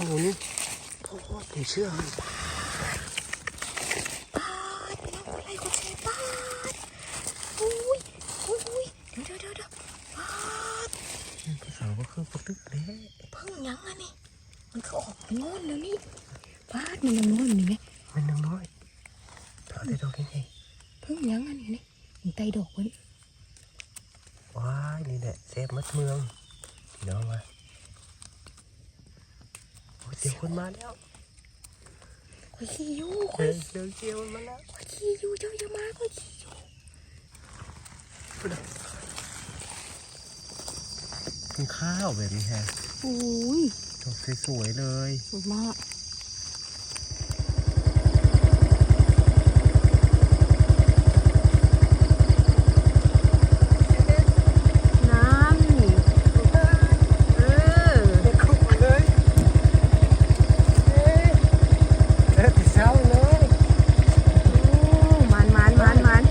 ข้างบนนี้โอ้โหผมเชื่อเลยปาดน้องอะไรก็เชปาดอุ้ยอุ้ยอุ้ยเดี๋ยวเดี๋ยวเดี๋ยวเดี๋ยวปาดภาษาก็คือปกติเลยเพิ่งยังอะนี่ มันก็ออกงอนแล้วนี่ปาดมันยังงอนนี่ไหม มันยังน้อยถอดได้ดอกยังไง เพิ่งยังอะนี่นี่มันไตดอกมัน ว้ายนี่แหละเซฟมัดเมืองพี่น้องมาโอ้ยเดี๋ยวคนมาแล้ว คอยขี้อยู่ค เจ อย อเจอเจียวมันมาแล้ว คอยขี้อยู่เจ้าอย่ามาคอยขี้อยู่ กินข้าวแบบนี้แฮะ โอ้ย ดอก สวยๆเลย สวยมากนั่นเออ คุกมาเลยเอ๊ะเอ๊ะติดเช้าเลย โอ้มันมันมันมัน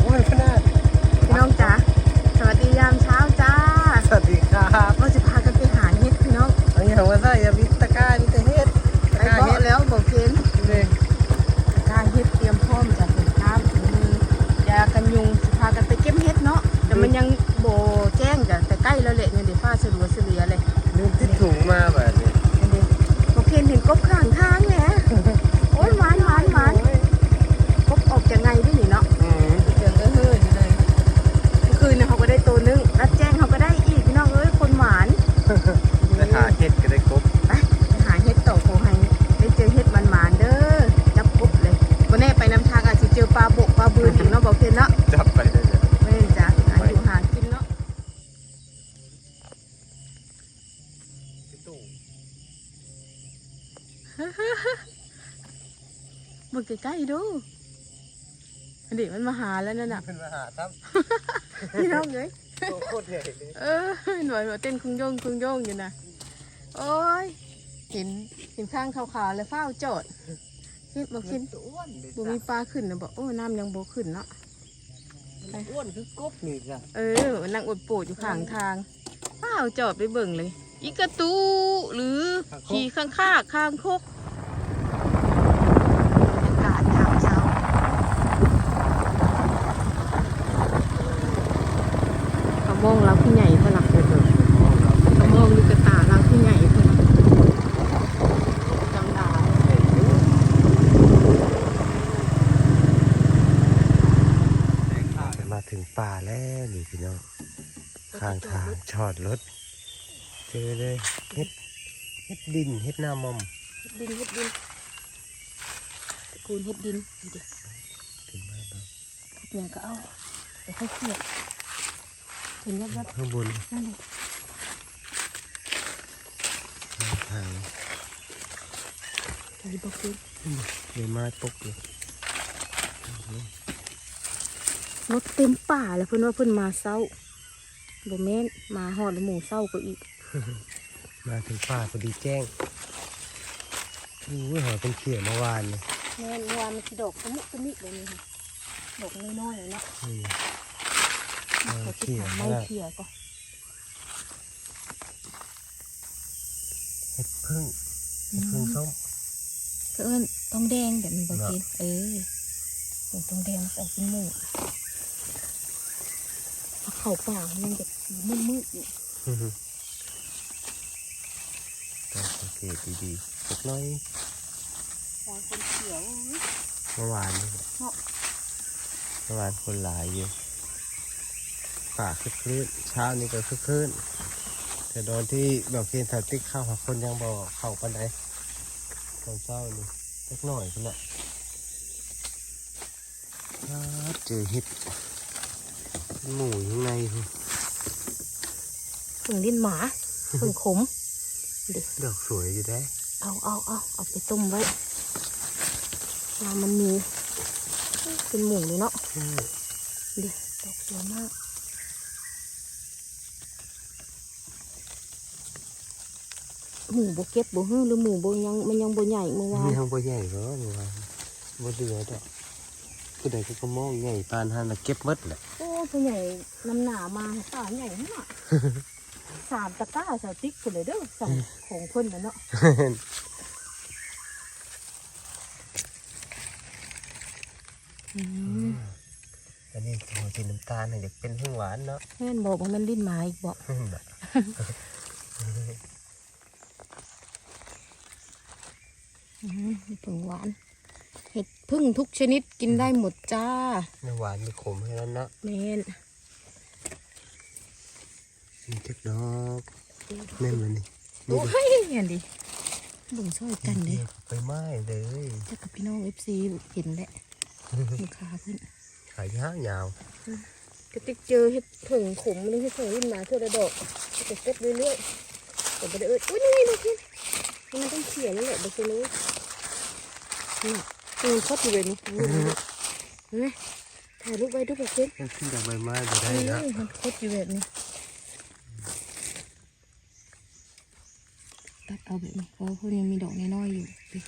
โอ้ยขนาด พี่น้องจ๋าสวัสดียามเช้าจ้า สวัสดีครับ เราจะพากันไปหาเห็ดพี่น้อง อันนี้ของว่าใส่ยาวิตะกร้านี่แต่เฮ็ด ไปเบาะแล้วบอกเกณฑ์ เลย การเห็ดเตรียมพร้อมจะเป็นข้ามถึงมือยากันยุงจะพากันไปเก็บเห็ดเนาะแต่มันยังโบแจ้งจ้ะแต่ใกล้แล้วแหละเนี่ยเดี๋ยวฟ้าสลัวเสลียเลย นึกที่ถุงมาแบบนี้ อันเดียวบอกเกณฑ์เห็นกบข้างทางแหละโอ้ยหวานหวานหวานกบออกจากไงด้วยนี่เนาะ อืม เสียงเออเฮ้ยอยู่เลยเมื่อคืนเนี่ยเขาก็ได้ตัวนึงรับแจ้งเขาก็ได้อีกพี่น้องเอ้ยคนหวาน ไปหาเฮ็ดก็ได้ครบ ไปไปหาเห็ดต่อโคให้ได้เจอเห็ดมันหวานๆเด้อจับกบเลยวันนี้ไปนำทางอาจจะเจอปลาบกปลา บืนถึงเนาะบอกเคนเนาะจับไปได้เลยไม่นจ้ะหาอยู่หากินเนาะพี่ตู่มึงใกล้ๆดูอันนี้มันมาหาแล้วนั่นน่ะเป็นมาหาครับพี่น้องเอ้ยโคตรใหญ่เลยเออหน่วยมาเต้นคุงโยงคุงโยงอยู่นะโอ้ยเห็นเห็นข้างขาวๆแล้วเฝ้าวจอดคิดบอกคิดอ้วนเลยบ่มีปลาขึ้นนะบอกโอ้น้ำยังโบขึ้นเนาะ อ้วนคือกบนี่จ้ะเออ มันนั่งอดโปดอยู่ข้างทางเฝ้าวจอดไปเบิ่งเลย อีกระตูหรือขี่ข้างข้าข้างคกบรรยากาศยามเช้ากระมองเราผู้ใหญ่พลักเลยเบิ่งกระมองลูกกระตาเราผู้ใหญ่พลักจังดา มาถึงป่าแล้วนี่พี่น้องข้างทาง ชอดรถเจอเลยเฮ็ดเฮ็ดดินเฮ็ดหน้ามอมเฮ็ดดินเฮ็ดดินตระกูลเฮ็ดดินดูดิขึ้นมาเนาะเฮ็ดหยังก็เอาไปค่อยเคี่ยวเห็นยับข้างบนๆนั่นเลยข้างทางอันนี้บอกคือเดี๋ยวไม้ปกเลยรถเต็มป่าแล้วเพิ่นว่าเพิ่นมาเศร้า บ่แม่นมาหอดแล้วหมูเศร้าก็อีก มาถึงป่าพอดีแจ้งอู้ยหอยเป็นเขียวเมื่อวานเนี่ยแม่นเมื่อวานมันสิดอกตะมุตะมิเลยนี่ค่ะดอกน้อยๆเลยเนาะนี่เขาเอาสิเขี่ยถามมาไม่ละเขี่ยก็เห็ดพึ่งเห็ดพึ่งส้มก็เอิ้นต้องแดงแบบนี้บ่เนาะกินเออเออต้องแดงออกเป็นหมูถ้า เข้าป่ามันยังแบบมืดๆอยู่ต้องสังเกตดีๆสักหน้อยมองเป็นเขียวเมื่อวานนี่เนาะเมื่อวานคนหลายอยู่ป่าคึกคลื้นเช้านี้ก็คึกคลื้นแต่ตอนที่ดอกเทียนสติ๊กเข้าหาคนยังบอกเข้าปันไดตอนเช้านี่สักหน่อยคนละอ้าวเจอ เห็ดหมูอยู่ข้างในพุ่นผึ่งดินหมาผึ่งขมดอกสวยอยู่ได้ เอาเอาเอาเอาไปต้มไว้ว่ามันมีเป็นหมูเลยเนาะใช่เดี๋ยวดอกสวยมากหมูบเก็บบ่ฮื้อหรือหมูบยังมันยังบ่ใหญ่เมื่อวานมีทางบ่ใหญ่เหรอนี่ว่าบ่เดือดอกผู้ใดก็ก็มองใหญ่ปานหันน่ะเก็บหมดแหละโอ้ ตัวใหญ่น้ำหนามาป่าใหญ่มากสามตะกร้าสติ๊กไปเลยเด้อสั่งของเพิ่นน่ะเนาะอืมอันนี้หัวสีน้ำตาลเนี่ยอยากเป็นพึ่งหวานเนาะแม่นบอกว่ามันลิ้นหมาอีกบอกแบบอืมเห็ดผึ่งหวาน เห็ดพึ่งทุกชนิดกินได้หมดจ้าไม่หวานไม่ขมให้แล้วเนาะแม่นมีจักดอกแม่นมันนี่โอ้ยเห็นดิเบิ่งช่วยกันเด้เดียวไปไม้เลยถ้ากับพี่น้องเอฟซีเห็นแหละลูกค้าเพิ่นขายยาวยาวกระติกเจอเห็ดผึ่งขมหรือเห็ดผึ่งลิ้นหมาเท่าระดอกก็เก็บเรื่อยๆแต่ไม่ได้เอ้ยอุ้ยนี่ไงดูพี่นี่มันต้องเขียนแล้วแหละเดี๋ยวจะรู้นี่ มันคดอยู่เลยนี่เห็นไหมถ่ายรูปไว้ด้วยแบบเช่นมันขึ้นจากใบไม้ไปได้นี่นะมันคดอยู่แบบนี้ตัดเอาแบบนี้เพราะว่าพวกยังมีดอกน้อยๆอยู่ดิ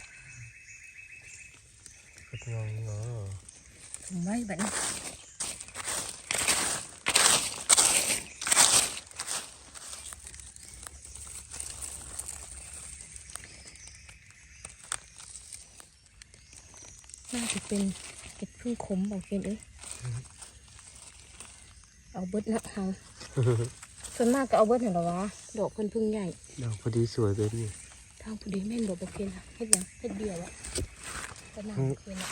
ก็งงเนาะถุงไว้แบบนี้ จะเป็นเห็ดพึ่งขมบอกเป็นเอ้ยเอาเบิดนะเฮาส่วนมากก็เอาเบิดเห็นหรอวะดอกเพิ่นพึ่งใหญ่ดอกพอดีสวยแบบนี้ทางพอดีแม่นบอกบอกเป็นอะเฮ็ดหยังเฮ็ดเบียร์ละก็น่าเคนละ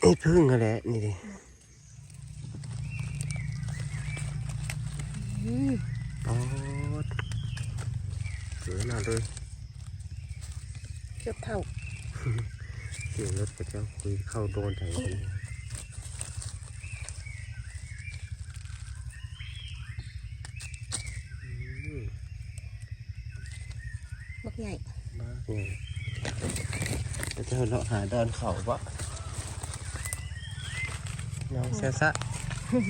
ไอ้พึ่งนั่นแหละนี่ดิอืมปอดสวยมากเลย เกือบเท่าเสียงรถกระเจ้าคุยเข้าโดนแทงกันอืมบักใหญ่มากเลยกระเจ้าเลาะหาดอนเขาปะน้องเสียสะพึ่ง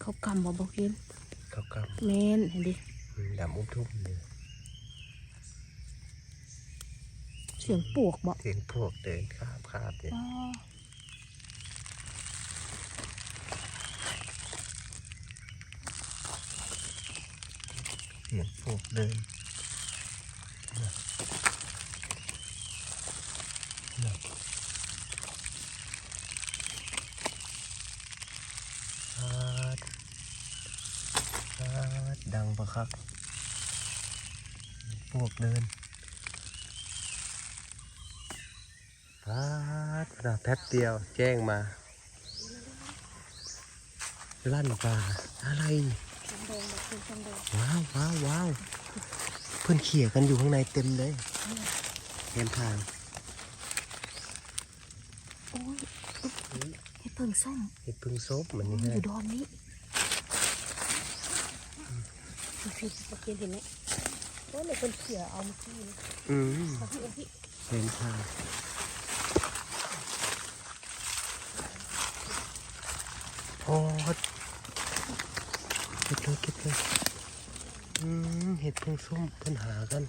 เขากำบอกบอกเห็นเขากแม่นเห็นดิำ ดำอุ้มทุ่มเลยเสียงปวกบอกเสียงพวกเดินข้ามข้ามเนี่ยอ๋อเสียงพวกเดินน่ะน่ะอาดอาดดังปะครับ พว กเดินอาดนะแป๊บเดียวแจ้งมาลั่นป่าอะไรจำแดงบอกเป็นจำแดงว้าวว้าวว้าวเพื่อนเขี่ยกันอยู่ข้างในเต็มเลยเห็นทางโอ้ยเห็ดเพิ่งส้มเห็ดพึ่งซบเหมือนนี้อฮะยู่ดอนนี้ดูสิบอกเห็นเห็ นไหมโอ้ยเลยคนเขี่ยเอาเมื่อกี้เลยอืมเอาพี่เอาพี่เห็นทางโอ้เก็บเลยเก็บเลยอืมเห็ดเพึ่งส้มเพื่อนหากัน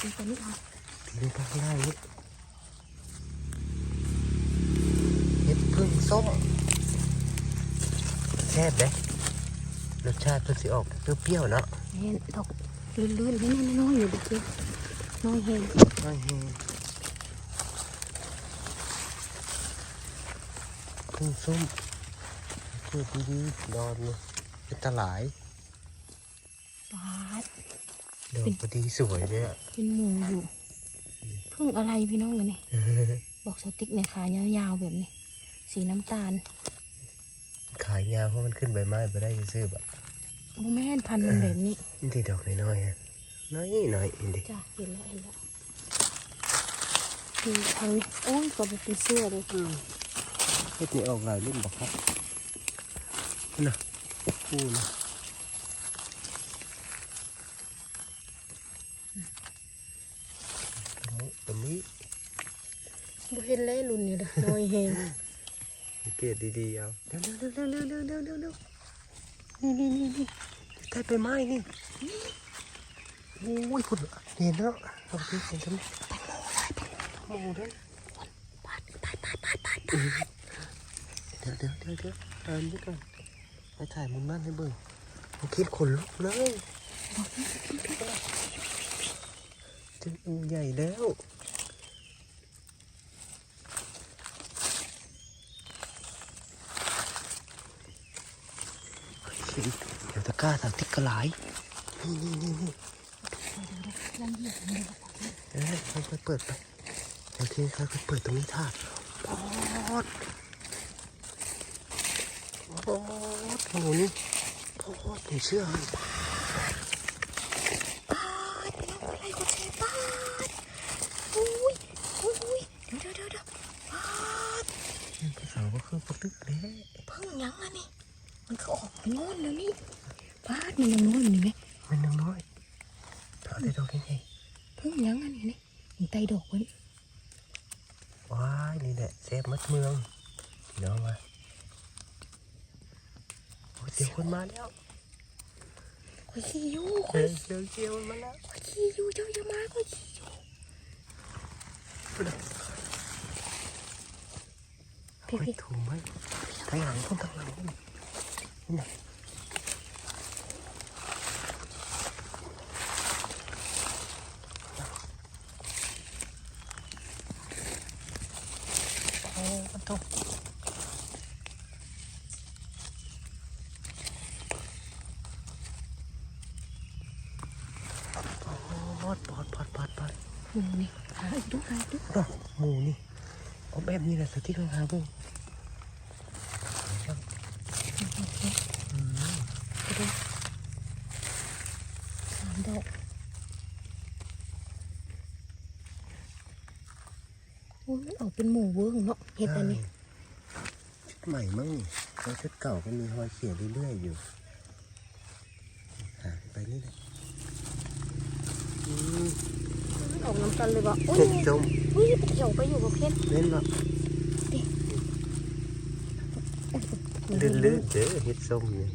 ดูตัวนี้เอาทิ้งข้างล่างนี้เห็ดพึ่งส้มแซ่บเลย รสชาติเพิ่นสิออกเปรี้ยวๆเนาะเห็นดอกลื่นๆนี่น้อยๆอยู่ดิคือน้อยเห็นไม่เห็นพึ่งส้มเกิดดีๆดอนเลยเป็นตะหลายปาดดอกพอดีสวยเลยอะเป็นหมูอยู่พิ่งอะไรพี่น้องเลยนี่บอกสติ๊กในขายาวๆแบบนี้ สีน้ำตาล ขายยาวเพราะมันขึ้นใบไม้ไปได้ซื้อแบบโอ้แม่นพันธุ์มันแบบนี้นี่ที่ดอกน้อยๆฮะน้อยหน่อยๆดิจ้ะเห็นแล้วเห็นแล้วมีทางนี้โอ้ยก็เป็นเสื้อเลยเฮ็ดนี่ออกหลายรุ่นบอกครับน่ะคู่นะตะมุตะมิบ่เห็นเลยรุ่นนี้เด้อน้อยเฮงสัง เกตดีๆเอาเร็วเร็วเร็วเร็วเร็วเร็วเร็วเร็วนี่นี่นี่นี่ใต้ใบไม้นี่โอ้ยคุณเห็นแล้วเอาไปเห็นกันหมูด้วยปาดปาดปาดปาดปาดเดี๋ยวเดี๋ยวเดี๋ยวเดี๋ยวเดินไปก่อนไปถ่ายมุมนั้นให้เบิ่งผมคิดขนลุกเลยเจออูใหญ่แล้ว เฮ้ยเดี๋ยวตะกร้าทางติกระไหลาย นี่นี่นี่นี่เหยียบมันเอ้ยค่อยๆเปิดไปเดี๋ยวทีค่อยๆเปิดตรงนี้ท่าปอดปอดโอ้นี่ปอดผมเชื่อเลยปาดอะไรก็เชปาดอุ้ยอุ้ยอุ้ยเดี๋ยวเดี๋ยวเดี๋ยวปาดภาษาก็คือปตึกแน่เพิ่งยังอะนี่ มันก็ออกเป็นงอนแล้วนี่ ปาดมันยังงอนอยู่ไหม มันยังน้อยถอดได้ดอกยังไง เพิ่งยังอะนี่นี่มันไตดอกมัน ว้ายนี่แหละเซฟมัดเมืองพี่น้องมาโอ้ยเดี๋ยวคนมาแล้ว คอยขี้อยู่ค เจ อย อเจอเจียวมันมาแล้ว คอยขี้อยู่เจ้าอย่ามาคอยขี้อยู่พี่ เฮ้ย พี่ ถูกไหมทางหลังคนทางหลังนี่นี่นะโอ้มันตก ปอดปอดปอดปอดปอด หมูนี่หาอีกดูหาอีกดูเนาะหมูนี่เอาแบบนี้แหละสติ๊กลงหาเบิ่งสามดอกโอ้ยออกเป็นหมูเวิ้งเนาะเห็ดอันนี้ชุดใหม่มั้งนี่แล้วชุดเก่าก็มีรอยเขียเรื่อยๆอยู่หาไปนี่แหละอืม มันออ กน้ำกันเลยว่ะอุ้ยเห็ดจมอุ้ยไปเที่ยวไปอยู่กับเพชรเล่นหรอลื่นๆเด้อเห็ดส้มนี่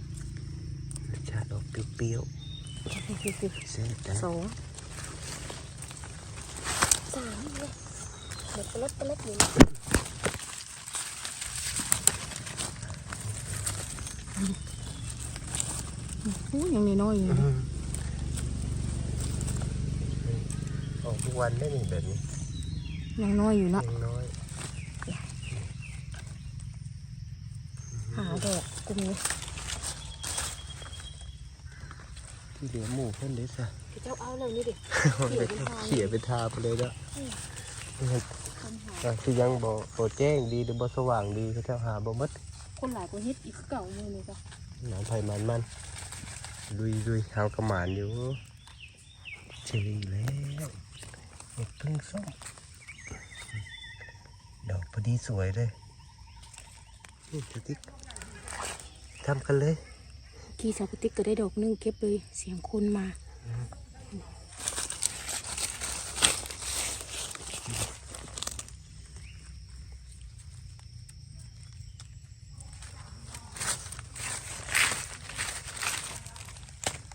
รสชาติออกเปรี้ยวๆแซ่บนะสองสามเลยเด็กเล็กเล็กอยู่นะอู้ยังน้อยๆอยู่ อื นะ มออก ทุกวันได้นี่แบบนี้ยังน้อยอยู่เนาะยังน้อยหาดอกกลุ่มนี้ที่เหลือหมูเพิ่นเด้ซะเจ้าเอาเลยนี่ดิเขี่ยเป็นทางเขี่ยเป็นทาไปเลยเนาะปัญหาอะคือยังบ่บ่แจ้งดีหรือบ่สว่างดีเขาเจ้าหาบ่หมดคนหลายคนเฮ็ดอีกเก่ามือนี่จ้ะหนานไผมันมันลุยลุยเฮากระหมานอยู่เจออีกแล้วเห็ ดพึ่งส้มดอกพอดีสวยเลยนี่สติ๊กทำกันเลยกี่สาวติ๊กก็ได้ดอกนึงเก็บเลยเสียงคนมา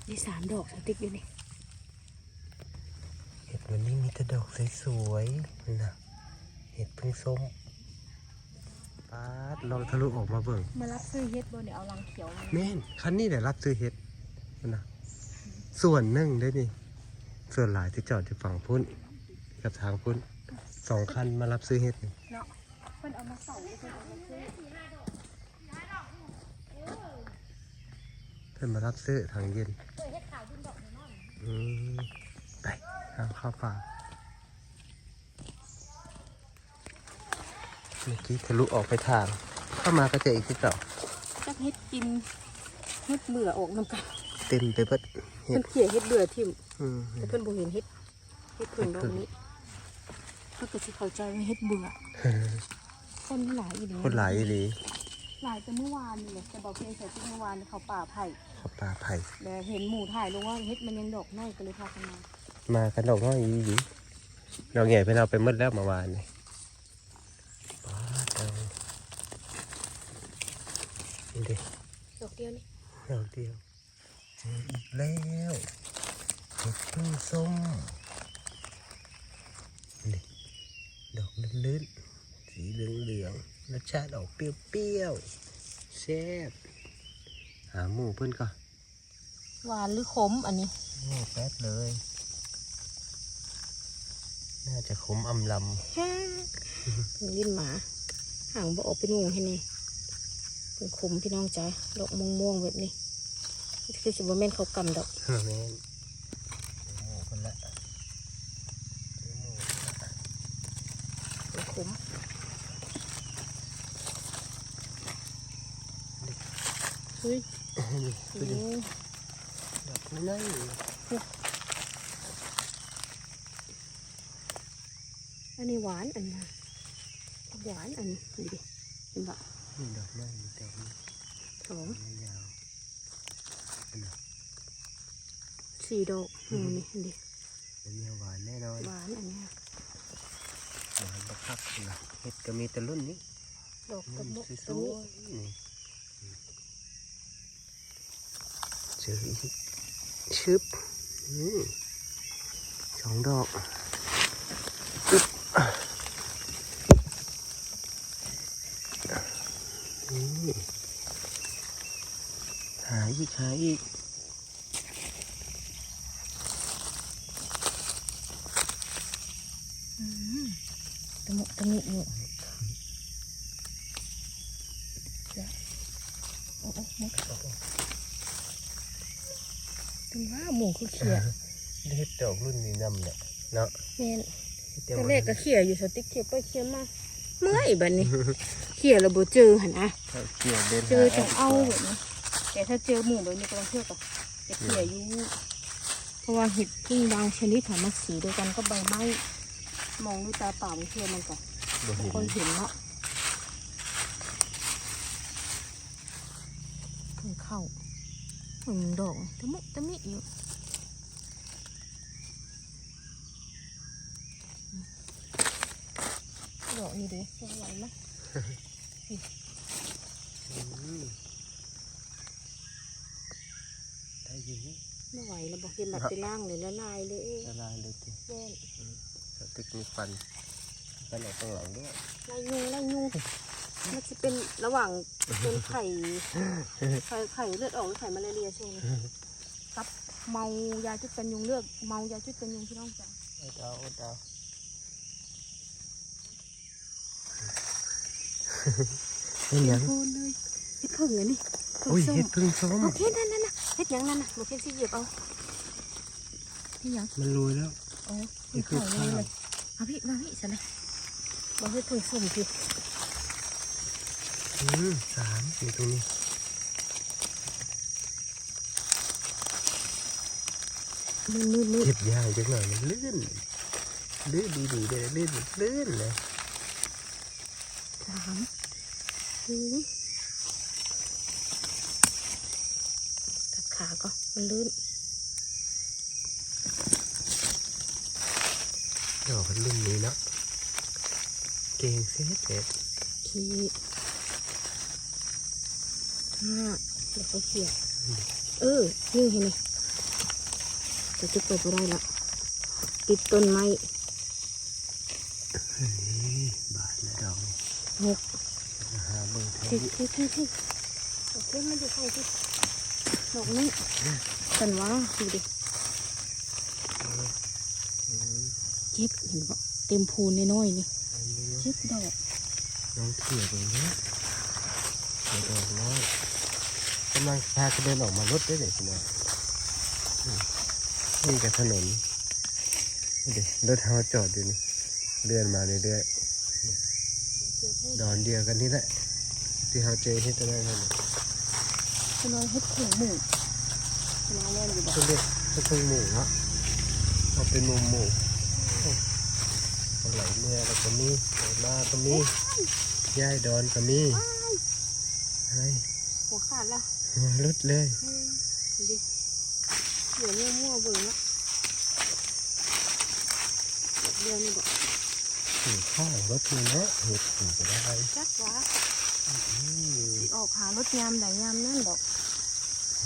ได้สามดอกสาวติ๊กอยู่นี่ เห็ดวันนี้มีแต่ ดอกสวยๆนี่นะเห็ดพึ่งส้มปาดลองทะลุออกมาเบิ่งมารับซื้อเฮ็ดบ่เนี่ยเอาลังเขียวมาแม่นคันนี้แหละรับซื้อเห็ดนั่นนะส่วนหนึ่งได้นี่ส่วนหลายที่จอดที่ฝั่งพุ่นกับทางพุ่นสองคันมารับซื้อเห็ดนี่เนาะเพิ่นเอามาเสาเพิ่นเอามาซื้อเพื่อนมารับซื้อทางเย็นเฮ็ดขาวยุ่นดอกน้อยอืมไปทางเข้าป่า เมื่อกี้ทะลุออกไปทาง เข้ามาก็เจออีกที่เก่าจักเฮ็ดกินเฮ็ดเบื่อออกนำกันเต็มไปเบิดเห็เพิ่ดนเขี่ยเฮ็ดเบื่อทิ่มอืมแต่เพิ่นบ่เห็นเฮ็ดเฮ็ดเพิ่งดอกนี้เพิ่นก็สิเข้าใจว่าเฮ็ดเบื่อคนหลายอีหลีคนหลายอีหลีหลายแต่เมื่อวานนี่แหละแต่บอกเพียงแต่ที่เมื่อวานนี่เขาป่าไผ่เขาป่าไผ่แล้วเห็นหมู่ถ่ายลงว่าเฮ็ดมันยังดอกน้อยก็เลยพากันมามากันดอกน้อยอีหลีดอกใหญ่ไปเอาไปหมดแล้วเมื่อวานนี่ป้าดเอานี่ดิ ดอกเดียวนี่ ดอกเดียวเจออีกแล้วเห็ดพึ่งส้มนี่ ดอกลื่นๆสีเหลืองๆรส ชาติออกเปรี้ยวๆแซ่บหาหมูเพื่อนก่อนหวานหรือขมอันนี้โอ้แป๊ดเลย น่าจะขมอำลเป็นลิ้นหมา ห่างบ่ออกเป็นงูให้นี่เป็นขมพี่น้องจ้าดอกม่วงๆแบบนี้คือสิบแม่นเขากำดอกำแม่นเจอหมูคนละเจอหมูคนละ เป็นขมเฮ้ย นี่ โอ้ ดูดิดอกนั่น อันนี้หวานอันนี้หวานอันนี้ดูดิเห็นปะ นี่ดอกนั่นดอกนี้ สองยาวสี่ดอกอืมนี่เห็นดิๆเป็นเนื้อหวานแน่นอนหวานอันเนี้ยหวานบักคักนะเห็ดก็มีแต่รุ่นนี้ดอกกรุ่ระนมุกสตรงวนี้ยๆนี่เจออีกชึบอืมสองดอกอึ๊บนี่หา อีกหาอีกอืมตะมุตะมิอยู่เดี๋ยวโอ้โอ้หมดถึงว่าหมูคือเขียเห็ดดอกรุ่นนี้นำเนี่ยเนาะแม่นเฮ็ดตเดี๋ยวอนมันแรกก็เขี่ยอยู่สติ๊กเขี่ยไปเขี่ยมาเมื่อยบัดนี้ เขี่ยแล้วบ่เจอหันนะถ้าเกี่ยวเดินเจอหจังเอาดีกแบบนี้ แต่ถ้าเจอหมูแบบนี้ก็ต้องเชื่อกับจะเขี่ยอยู่เพราะว่าเห็ดพึ่งบางชนิดถามันสีเดียวกันก็ใบไม้มองด้วยตาเปล่าไม่เชื่อมันก็บ่เห็นคนเห็นเนาะถึงเข้าถึงดอกตะมุตะมิอยู่ดอกนี่ดิสวรรค์ไหม อืมได้อยู่ไม่ไหวแล้วบอกเห็นแบบไปล่างเลยละลายเลยเอ้ยละลายเลยทีแม่นสติ๊กมีฟันฟันออกข้างหลังด้วยไล่ยุงไล่ยุงมันจะเป็นระหว่างเป็นไข่ไข่ไข่เลือดออกหรือไข่มาลาเรียช่วงนี้กับเมายาชุดกันยุงเลือกเมายาชุดกันยุงพี่น้องจ้ะอดเอาอดเอาเห็นยังโคนเลยเฮ็ดเพิ่งเลยนี่เพิ่งอุ้ยส้มเห็ดพึ่งส้มโอเคนั่นนั่น น่ะเฮ็ดหยังนั่นน่ะโอเคสิเหยียบเอาเฮ็ดหยังมันรวยแล้วโอ้ยเข่าเลยเลยเอาพี่มาพี่สันเลยบอกเฮ็ดเพิ่งส้มพี่อืมสามอยู่ตรงนี้มืดมืดมืดเก็บยางจังหน่อยมันลื่นลื่นดีดีๆเลยลื่นลื่นเลยสามอุ้ยตัด ขาก็มันลื่นดอกมันลื่นนี้เนาะเก่งเสียเด็ดขีดห้าแล้วก็เขียดเออนี่เห็นไหมจะจุดเปิดไม่ได้ละติดต้นไม้นี่บาทละดอกนี่หกหาเบิ่งเท่าที่นี้ที่ที่ที่โอเคมันอยู่ข้างที่ ดอกนี้กันว่าดูดิอืมเจ็บเห็นปะเต็มพูนน้อยๆนี่อันนี้เจ็บดอกน้องเขี่ยตรงนี้เขี่ยดอกน้อยกำลังพากันเดินออกมารถได้เลยสินะอืมนี่กับถนนนี่ดิรถเฮาจอดอยู่นี่เลื่อนมาเรื่อยๆดอนเดียวกันนี่แหละที่เฮาเจอที่ตรงนั้นนั่นน่ะ คือน้อยเฮ็ดถุงหมูน้องเล่นอยู่บ่เขาเรียกเขาเป็นหมูเนาะเอาเป็นหมูหมูไหลเมื่อแล้วก็มีไหลมาก็มีย่ายดอนก็มีอะไรหัวขาดละรุดเลยเฮ้ยดูดิเหลือมั่วๆเบิ่งละเดียวนี่บ่ถือข้างรถนี่เนาะเห็ดถือก็ได้จักว่าอืมสิออกหารถยามใดยามนั่นดอก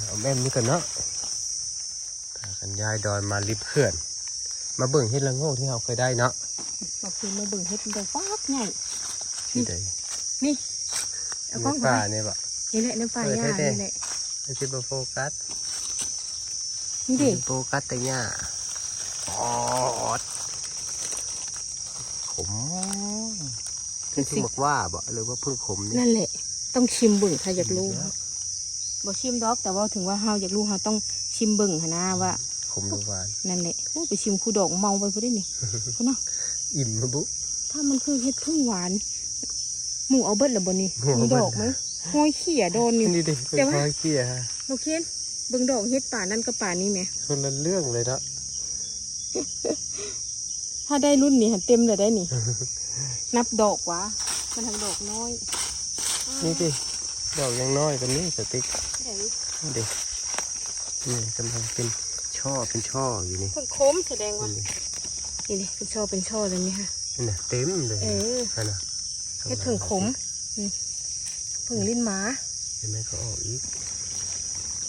เอาแม่นนี่กันเนาะพากันย้ายดอนมาริบเขื่อน มาเบิ่งเฮ็ดละโงกที่เราเคยได้เนาะบอกคือมาเบิ่งเฮ็ดดอกฟักใหญ่ที่ใดนี่ในเอากล้องป่ามาเนี่ยบ่นี่แหละน้ำปลาเออหญ้าแท้ๆนี่แหละไม่ใช่บ่โฟกัสนี่ดิโฟกัสแต่หญ้าออดขมเพิ่งบอกว่าบ่หรือว่าเพิ่งขมนี่นั่นแหละ ต้องชิมเบิ่งถ้าอยากรู้ บ่ชิมดอก แต่ว่าถึงว่าเฮาอยากรู้เฮาต้องชิมเบิ่งหนนะว่าขมหรือหวานนั่นแหละโอ้ไปชิมคูดอกเมาไปบ่ได้นี่พุ่นเนาะอิ่มมาบุถ้ามันคือเฮ็ดพึ่งหวานหมูเอาเบิดแล้วบ่นี่หมูมีเอาเบิดดอกไหมห้อยเขี่ยโดนอยู่นี่ดิแต่เป็นว่าคอยเกี้ยฮะโอเคเบิ่งดอกเฮ็ดป่านั่นกับป่านี่แหมคนละเรื่องเลยเนาะถ้าได้รุ่นนี้หันเต็มเลยได้นี่ นับดอกวะมันทางดอกน้อย นี่ดิดอกยังน้อยกว่านี้สติ๊ก ไหนนี่ดินี่กำลังเป็นช่อเป็นช่ออยู่นี่เพิ่งคมแสดงว่านี่นี่ดิเป็นช่อเป็นช่อเลยนี่ค่ะนี่นะเต็มเลยเออนั่นนะเฮ็ดเพิ่งขมนี่เพิ่งลิ้นหมาเห็นไหมเขาออกอีก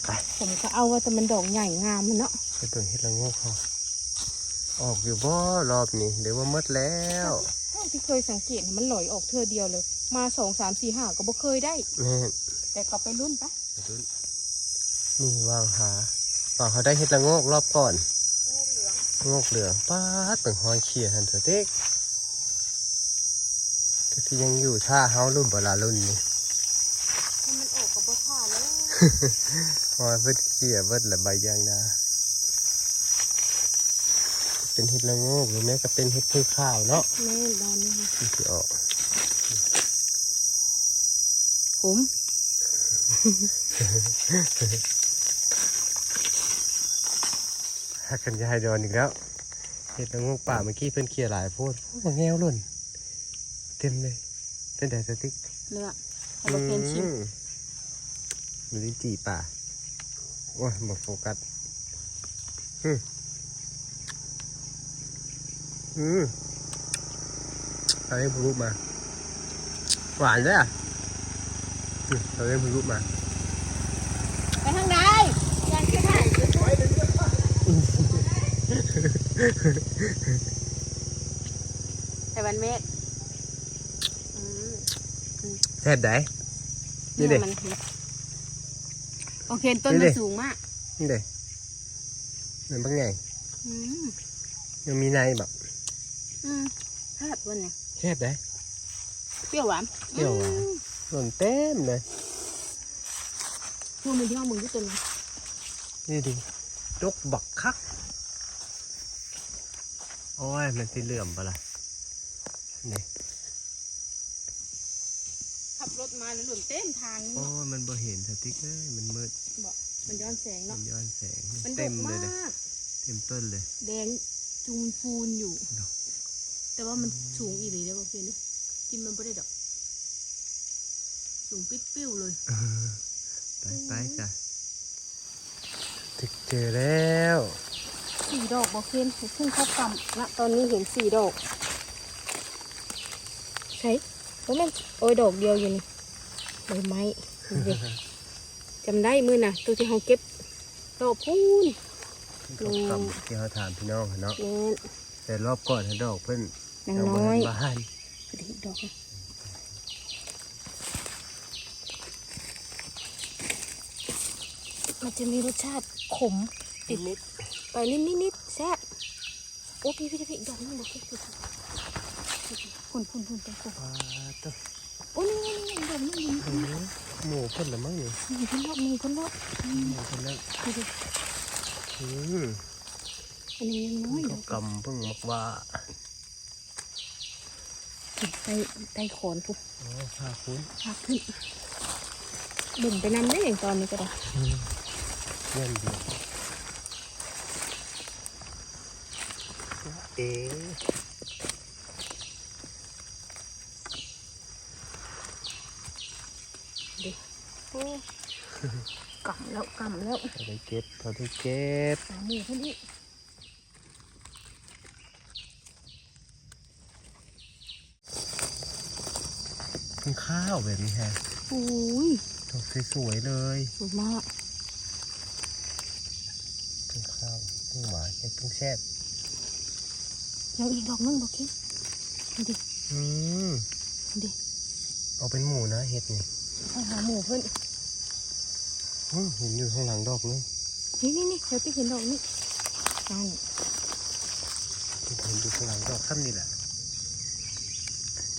ไปผมก็เอาว่าแต่มันดอกใหญ่งามมันเนาะไปเบิ่งเห็ดละโงกเขาออกอยู่บ่รอบนี้เดี๋ยวว่าหมดแล้วเท่าที่เคยสังเกตมันหลอยออกเธอเดียวเลย มาสองสามสี่ห้าก็บ่เคยได้แม่แต่ก็ไปรุ่นปะ นี่วางหาว่าเขาได้เห็ดละโงกรอบก่อนงูเหลืองโงกเหลืองป้าดเปิงหอยเขี่ยหันเถอะเด็กก็ที่ยังอยู่ท่าเฮารุ่นโบราณรุ่นนี้ให้มันออกกับบ่ท่าแล้วหอยเพิ่นเขี่ยเบิดละใบยางนาเป็นเห็ดละโงกหรือแม้ก็เป็นเห็ดพืชข้าวเนาะแม่ดอนนี่ค่ะที่สิออกขม หักกันยายดอนอีกแล้วเห็ดละโงกป่าเมื่อกี้เพิ่นเขี่ยหลายโพดโอ้แงวรุ่น เต็มเลยเป็นแต่สติ๊กเลือกเอาไปเป็นชิมอืดูลิ้นจี่ป่าโอ้ยหมดโฟกัสอืมอืมเอาเล่นพลุมา หวานเลยอะอืมเอาเล่นพลุมา ไปทางใดยางที่ไหน แต่วันเมษอืมแซ่บได้นี่เด็มันโอเคต้นนี่มัดินสูงมาก นี่เด็นี่บางไงอืมยังมีในแบบอืมแซ่บวันเนี่ยแซ่บได้เปรี้ยวหวานเปรี้ยวหวานอืมหล่นเต็มเลยดูมันที่ห้องมึงที่ต้นนะนี่ดิดกบักคัก โอ้ย มันสีเหลื่อมปะล่ะนี่ขับรถมาแล้วหล่นเต็มทางนี่โอ้ยมันบ่เห็นสติ๊กเกอร์มันมืดบอกมันย้อนแสงมัเนาะ นย้อนแสงมันดเต็กมเลยมาเลยกเต็มต้นเลย แดงจุมฟูนอยู่ดอกแต่ว่ามันสูงอีหลีได้บอกเพื่อนดิกินมันไม่ได้ดอก สูงปิ๊ดปิ้วเลยเออไปไปจ้ะติ๊กเจอแล้ว สี่ดอกบอกเพื่อนเพิ่งเข้ากำละตอนนี้เห็นสี่ดอกใช่โอ้แม่นโอ้ยดอกเดียวอยู่นี่ใบไม้นี่ดิจำได้มือน่ะตัวที่เขาเก็บดอกพูนดอกกำที่เขาถามพี่น้องอะเนาะแม่นแต่รอบก่อนนะดอกเพิ่นนางเอาน้อยบ้านเดี๋ยวอีกดอกนะมันจะมีรสชาติขม ติดนิดไปนิดนิดนิดแซ่บโอ้พี่พี่พี่อีกดอกนึงบอกพี่พี่พุ่นพุ่นพุ่นตรงพุ่นปลาตัวโอ้นี่นี่นี่ดอกนี่นี่อืมหมูเพิ่นละมั้งนี่นี่คนรอบนี่คนรอบหมูเพิ่นแล้วดูดิอืมอันนี้ยังน้อยดดออกกกำเพิ่งมักว่าไตไตขอนปุ๊บอ๋อพาคุณพักขึ้นเบิ่งไปนำได้อย่างตอนนี้ก็ได้เยี่ยมดี เอ๊ะโอ้กำแล้วกำแล้วเขาได้เก็บเขาได้เก็บสามหมูเท่านี้กินข้าวแบบนี้ฮะโอ้ยดอกสวยๆเลยสวยมากกินข้าวเพิ่งหวานเก็บเพิ่งแซ่บ ยังอีกดอกนึงบอกคิดดูดิอืมดูดิเอาเป็นหมูนะเห็ดนี่ไปหาหมูเพิ่นอืมเห็นอยู่ข้างหลังดอกเลยนี่นี่นี่เดี๋ยวติ๊กเห็นดอกนี่นั่นเห็นอยู่ข้างหลังดอกซ้ำนี่แหละ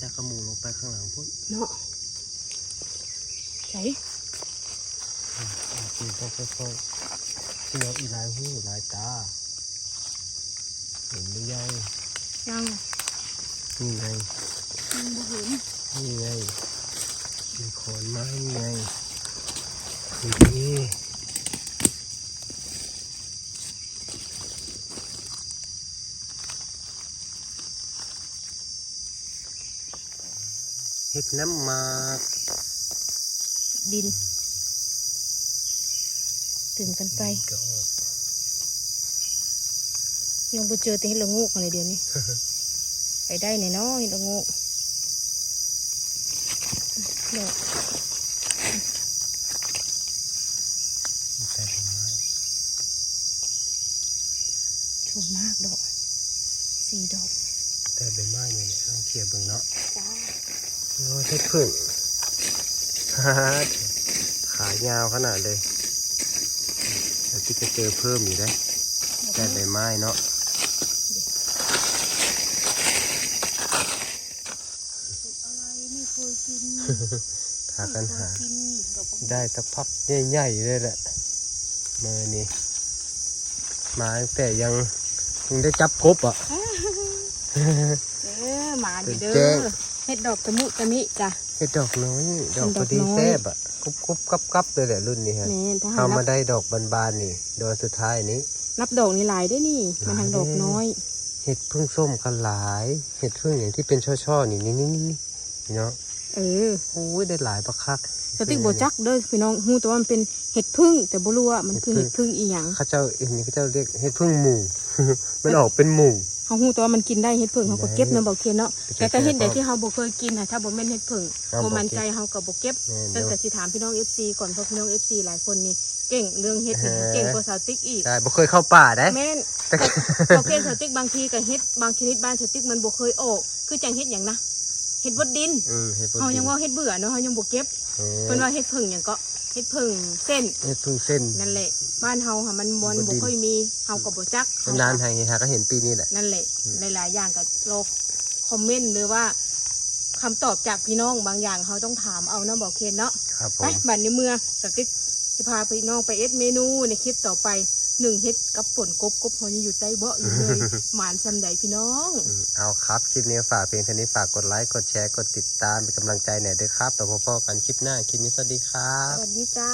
จากกระหมูลงไปข้างหลังพุ่นเนาะใส่กินต้องค่อยๆที่เราอีหลายหูหลายตาเห็นหรือยัง ยังนี่ไงยังบ่เห็นนี่ไงมีขอนไม้นี่ไงนี่เห็ดน้ำหมากดิน ถึงกันไปก็ออก ยังบ่เจอแต่เห็ดละโงูอะไรเดี๋ยวนี้ไปได้แน่เนาะเห็ดละโงูดอกมีแต่ใบไม้ชมมากดอกสี่ดอกแต่ใบไม้เนี่ยเนี่ยลองเขี่ยเบิ่งเนาะจ้าโอ้เห็ดพึ่งฮ่าขายาวขนาดเลยเดี๋ยวที่จะเจอเพิ่มอยู่ได้อแต่ใบไม้เนาะ อะไรไม่เคยกิน พากันหาไม่เคยกินดอกบักได้สักพักใหญ่ๆเลยแหละเมื่อนี้มาตั้งแต่ยังยังได้จับกบอะเด้อหมาดิเด้เป็นแจ้งอเฮ็ดดอกตะมุตะมิจ้ะเห็ดดอกน้อยดอกเป็นดพออกดีน้อยแซ่บอะกรุบกรุบกับกับเลยแหละรุ่นนี้ฮะแม่นถ้าหาเอามานับได้ดอกบานๆนี่ดอกสุดท้ายนี้นับดอกนี่หลายได้นี่ มันทางดอกน้อย เห็ดพึ่งส้มกันหลาย เห็ดพึ่งอย่างที่เป็นช่อๆนี่นี่นี่นี่นี่เนาะ เออโอ้ยได้หลายประคักสติ๊กบ่จักเด้อพี่น้องฮู้แต่ว่ามันเป็นเห็ดพึ่งแต่บ่รู้ว่ามันคือเห็เห็ดดพึ่พึ่งงอีหยังเขาเจ้าอันนี้เขาเจ้าเรียกเห็ดพึ่งหมู่มันออกเป็นหมู่เฮาฮู้แต่ว่ามันกินได้เห็ดพึ่งเฮาก็เก็บได้เนาะบ่เคียนเนาะไปเก็บแต่ถ้าเห็ดได้ใดก็ที่เฮาบ่เคยกินน่ะถ้าบ่แม่นเห็ดพึ่งเอาบ่บ่มั่นเก็บใจเฮาก็บ่เก็บแม่นแต่เดี๋ยวแต่สิถามพี่น้อง FC ก่อนเพราะพี่น้อง FC หลายคนนี่เก่งเรื่องเห็ดนี่เออเก่งกว่าสาวติ๊กอีกได้บ่เคยเข้าป่าได้แม่นพอเกณฑ์สติ๊กบางทีกับเฮ็ดบางชนิดบ้านสติ๊กมันบ่เคยออกคือจังเฮ็ดหยังนะ เฮ็ดบดดินอืมเห็ดพึ่เฮายังว่าเฮ็ดเบื่อเนาะเฮายังบ่เก็บเออเพิ่นว่าเฮ็ดผึ่งหยังก็เฮ็ดผึ่งเส้นเห็ดพึ่งเส้นนั่นแหละบ้านเฮาค่ะมันบ่บดดินบ่ค่อยมีเฮาก็บ่จักเฮนานๆหายหาก็เห็นปีนี้แหละนั่นแหละหลายๆอย่างก็โลกคอมเมนต์หรือว่าคำตอบจากพี่น้องบางอย่างเฮาต้องถามเอาเนาะบอกเคนเนาะครับผไปมบัดนี้เมื่อสติ๊กสิพาพี่น้องไปเอ็ดเมนูในคลิปต่อไป หนึ่งเฮ็ดกับป่นกบกบเฮายังอยู่ใต้เบาะอยู่เลยหมานซำใดพี่น้องอืมเอาครับ คลิปนี้ฝากเพียงเท่านี้ฝากกดไลค์ กดแชร์ กดติดตามเป็นกำลังใจหน่อยด้วยครับแล้วพบกันคลิปหน้า คลิปนี้สวัสดีครับสวัสดีจ้า